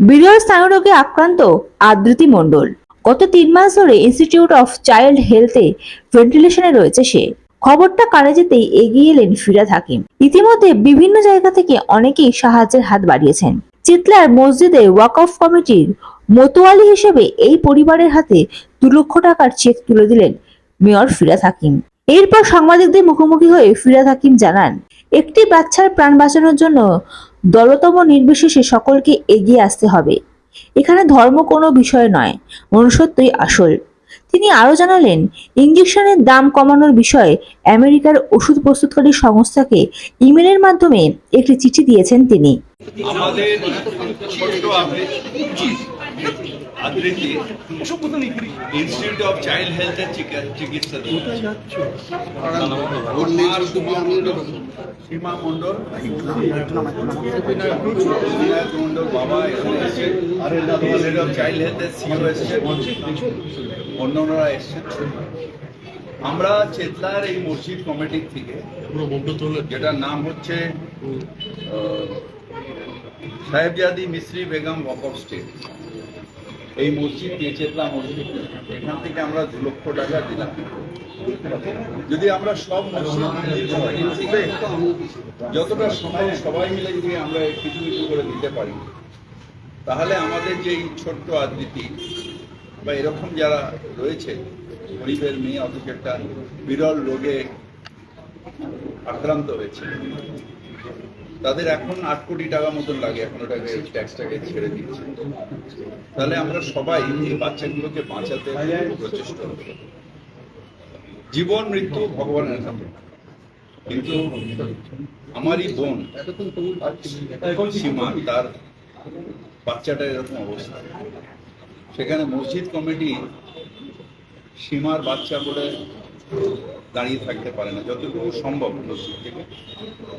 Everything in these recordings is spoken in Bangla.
বিরল স্নায়ুরোগে আক্রান্ত আদৃতি মণ্ডল। গত তিন মাস ধরে ইনস্টিটিউট অফ চাইল্ড হেলথে ভেন্টিলেশনে রয়েছে সে। খবরটা কানে যেতেই এগিয়ে এলেন ফিরাদ হাকিম। ইতিমধ্যে বিভিন্ন জায়গা থেকে অনেকেই সাহায্যের হাত বাড়িয়েছেন। চিতলার মসজিদে ওয়াকফ কমিটির মোতোয়ালি হিসেবে এই পরিবারের হাতে দু লক্ষ টাকার চেক তুলে দিলেন মেয়র ফিরাদ হাকিম। এরপর সাংবাদিকদের মুখোমুখি হয়ে ফিরাদ হাকিম জানান, একটি বাচ্চার প্রাণ বাঁচানোর জন্য দলতম নির্বিশেষে সকলকে এগিয়ে আসতে হবে। এখানে ধর্ম কোনো বিষয় নয়, মনুষ্যত্বই আসল। তিনি আরও জানালেন ইঞ্জেকশনের দাম কমানোর বিষয়ে আমেরিকার ওষুধ প্রস্তুতকারী সংস্থাকে ইমেলের মাধ্যমে একটি চিঠি দিয়েছেন তিনি। আমাদের ইনস্টিটিউট অফ চাইল্ড হেলথের চিকিৎসা সীমা বিনায়ক মণ্ডল। বাবা এখানে এসেছেন ইনস্টিটিউট অফ চাইল্ড হেলথের সিও এসেছেন অন্যান্যরা এসেছেন আমরা চেতলার এই মসজিদ কমিটির থেকে যেটার নাম হচ্ছে সাহেবজাদি মিস্ত্রি বেগম ওয়াকফ স্টেট এই মসজিদ চেতলা মসজিদ। এখান থেকে আমরা দু লক্ষ টাকা দিলাম। যদি আমরা সব মসজিদ যতটা সময় সবাই মিলে যদি আমরা কিছু কিছু করে দিতে পারি, তাহলে আমাদের যে এই ছোট্ট আবৃত্তি বা এরকম যারা রয়েছে, গরিবের মেয়ে, অথচ একটা বিরল রোগে আক্রান্ত হয়েছে তাদের এখন আট কোটি টাকা মতন লাগে, এখন ওটাকে ট্যাক্সটাকে ছেড়ে দিচ্ছে। তাহলে আমরা সবাই এই বাচ্চাগুলোকে বাঁচাতে প্রচেষ্টা। জীবন, মৃত্যু ভগবানের হাতে কিন্তু আমারই বোন সীমা তার বাচ্চাটা এরকম অবস্থা। সেখানে মসজিদ কমিটি সীমার বাচ্চা বলে দাঁড়িয়ে থাকতে পারে না যতটুকু সম্ভব মসজিদ থেকে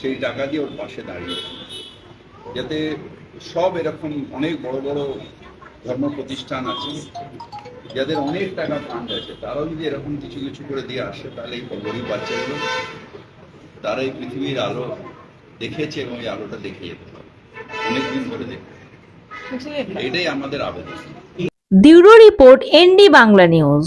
সেই টাকা দিয়ে ওর পাশে দাঁড়িয়ে। যাতে সব এরকম অনেক বড় বড় ধর্ম প্রতিষ্ঠান আছে যাদের অনেক টাকা ফান্ড আছে তারাও যদি এরকম কিছু কিছু করে দিয়ে আসে তাহলে এই গরিব বাচ্চাগুলো তারা এই পৃথিবীর আলো দেখেছে এবং এই আলোটা দেখে যেতে পারে। অনেকদিন ধরে দেখে। এটাই আমাদের আবেদন। Bureau report ND Bangla news.